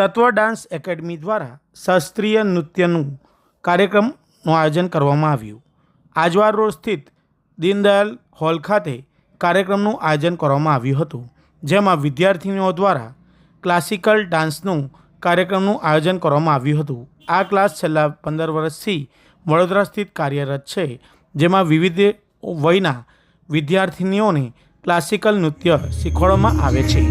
તત્વ dance academy દ્વારા શાસ્ત્રીય નૃત્યનું કાર્યક્રમનું આયોજન કરવામાં આવ્યું. આજવાર રોડ સ્થિત દીનદયાલ હોલ ખાતે કાર્યક્રમનું આયોજન કરવામાં આવ્યું હતું, જેમાં વિદ્યાર્થીનીઓ દ્વારા ક્લાસિકલ ડાન્સનું કાર્યક્રમનું આયોજન કરવામાં આવ્યું હતું. આ ક્લાસ છેલ્લા પંદર વર્ષથી વડોદરા સ્થિત કાર્યરત છે, જેમાં વિવિધ વયના વિદ્યાર્થીનીઓને ક્લાસિકલ નૃત્ય શીખવાડવામાં આવે છે.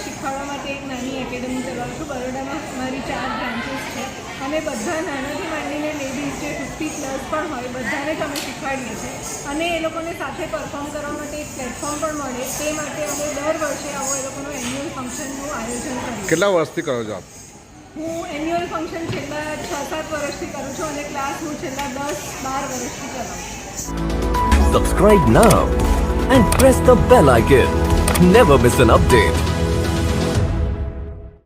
શીખવાડવા માટે એક નાની એકેડમી ચલાવું છું બરોડામાં મારી ચાર બ્રાન્ચીસ છે અને બધા નાનાથી પણ હોય બધાને જ અમે શીખવાડીએ છીએ. અને એ લોકોને સાથે પરફોર્મ કરવા માટે એક પ્લેટફોર્મ પણ મળે. તે માટે અમે દર વર્ષે આવો એ લોકોનું એન્યુઅલ ફંક્શનનું આયોજન કરીએ. કેટલા વર્ષથી કરો છો આપ? હું એન્યુઅલ ફંક્શન છેલ્લા છ સાત વર્ષથી કરું છું અને ક્લાસ હું છેલ્લા દસ બાર વર્ષથી કરું છું. Now and press the bell icon never miss an update.